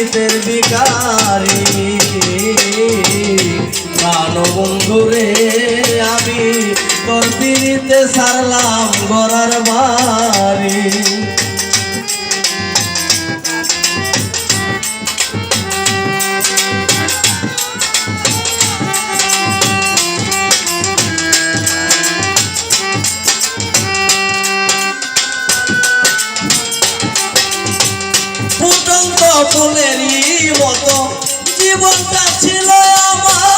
শহীদের বিকারি মানবন্ধু বন্ধুরে আমি তোর দিদিতে সারলাম গড়ার বা ছিল আমার।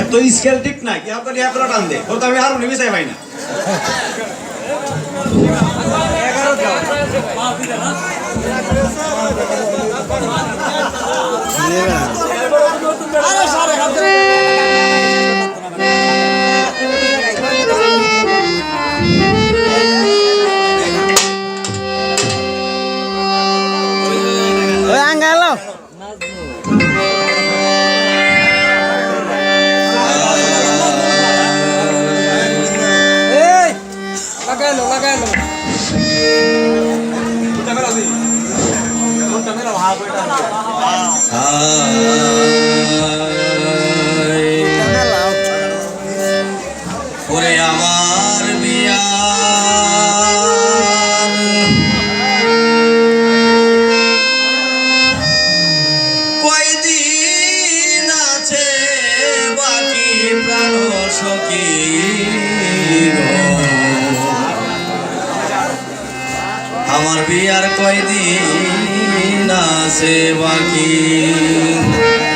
এত স্কেল ঠিক না আপনার এত টান দে। ও তো আমি আর নেমে চাই ওরে আমার মিয়া। কয়দিন আছে বাকি প্রাণ আমার বিয়ার কয়দিন सेवा की।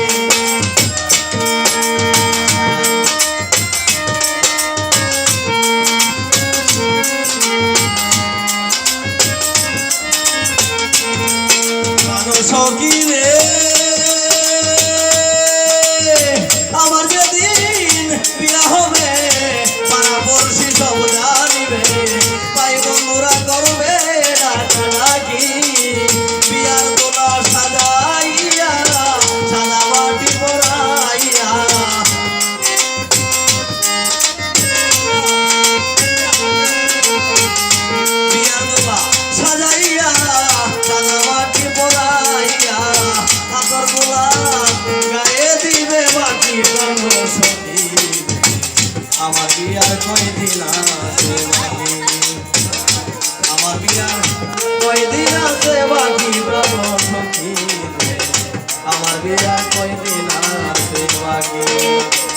Música